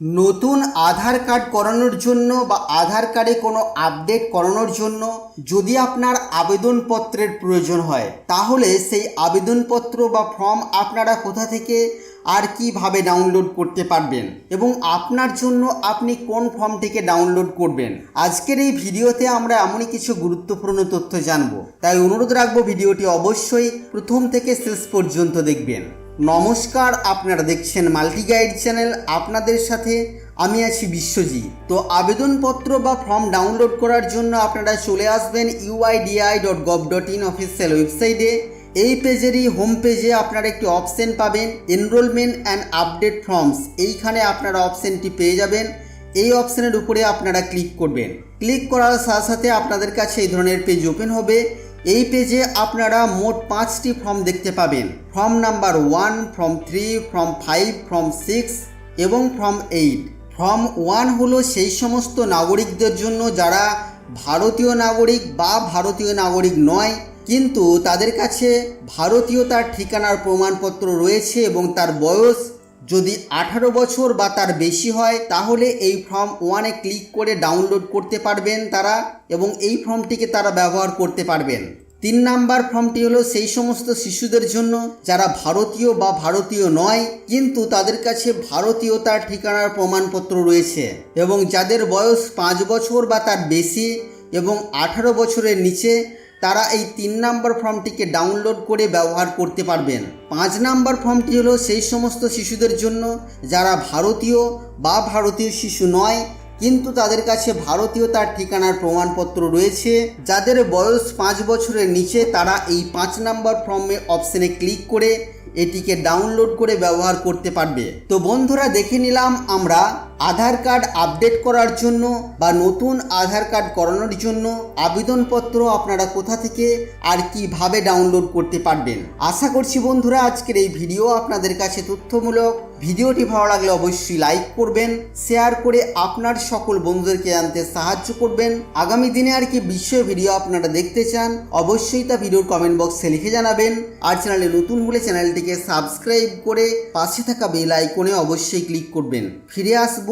নতুন আধার কার্ড করানোর জন্য বা আধার কার্ডে কোনো আপডেট করানোর জন্য যদি আপনার আবেদনপত্রের প্রয়োজন হয়, তাহলে সেই আবেদনপত্র বা ফর্ম আপনারা কোথা থেকে আর কীভাবে ডাউনলোড করতে পারবেন এবং আপনার জন্য আপনি কোন ফর্মটিকে ডাউনলোড করবেন। আজকের এই ভিডিওতে আমরা এমনই কিছু গুরুত্বপূর্ণ তথ্য জানব। তাই অনুরোধ রাখব ভিডিওটি অবশ্যই প্রথম থেকে শেষ পর্যন্ত দেখবেন। নমস্কার, আপনারা দেখছেন মাল্টি গাইড চ্যানেল, আপনাদের সাথে আমি আছি বিশ্বজিৎ। তো আবেদনপত্র বা ফর্ম ডাউনলোড করার জন্য আপনারা চলে আসবেন UIDAI dot gov dot in official ওয়েবসাইটে এই পেজেরই হোম পেজে আপনারা একটি অপশন পাবেন এনরোলমেন্ট অ্যান্ড আপডেট ফর্মস এইখানে আপনারা অপশনটি পেয়ে যাবেন। এই অপশনের উপরে আপনারা ক্লিক করবেন। ক্লিক করার সাথে সাথে আপনাদের কাছে এই ধরনের পেজ ওপেন হবে। এই পেজে আপনারা মোট পাঁচটি ফর্ম দেখতে পাবেন। Form number one form three form five form six এবং ফর্ম এইট ফর্ম ওয়ান হলো সেই সমস্ত নাগরিকদের জন্য যারা ভারতীয় নাগরিক বা ভারতীয় নাগরিক নয়। কিন্তু তাদের কাছে ভারতীয়তার ঠিকানার প্রমাণপত্র রয়েছে এবং তার বয়স যদি আঠারো বছর বা তার বেশি হয়, তাহলে এই ফর্ম ওয়ানে ক্লিক করে ডাউনলোড করতে পারবেন তারা এবং এই ফর্মটিকে তারা ব্যবহার করতে পারবেন। তিন নাম্বার ফর্মটি হলো সেই সমস্ত শিশুদের জন্য যারা ভারতীয় বা ভারতীয় নয়, কিন্তু তাদের কাছে ভারতীয়তার ঠিকানার প্রমাণপত্র রয়েছে এবং যাদের বয়স পাঁচ বছর বা তার বেশি এবং আঠারো বছরের নিচে তারা এই তিন নাম্বার ফর্মটিকে ডাউনলোড করে ব্যবহার করতে পারবেন। পাঁচ নাম্বার ফর্মটি হলো সেই সমস্ত শিশুদের জন্য যারা ভারতীয় বা ভারতীয় শিশু নয়, কিন্তু তাদের কাছে ভারতীয়তার ঠিকানার প্রমাণপত্র রয়েছে। যাদের বয়স পাঁচ বছরের নিচে তারা এই পাঁচ নাম্বার ফর্মে অপশনে ক্লিক করে এটিকে ডাউনলোড করে ব্যবহার করতে পারবে। তো বন্ধুরা, দেখে নিলাম আমরা আধার কার্ড আপডেট করার জন্য বা নতুন আধার কার্ড করানোর জন্য আবেদনপত্র আপনারা কোথা থেকে আর কীভাবে ডাউনলোড করতে পারবেন? আশা করছি বন্ধুরা আজকের এই ভিডিও আপনাদের কাছে তথ্যমূলক। ভিডিওটি ভালো লাগলে অবশ্যই লাইক করবেন, শেয়ার করে আপনার সকল বন্ধুদেরকে জানতে সাহায্য করবেন। আগামী দিনে আর কি বিষয় ভিডিও আপনারা দেখতে চান, অবশ্যই তা ভিডিওর কমেন্ট বক্সে লিখে জানাবেন। আর চ্যানেলে নতুন হলে চ্যানেলটিকে সাবস্ক্রাইব করে পাশে থাকা বেল আইকনে অবশ্যই ক্লিক করবেন। ফিরে আসব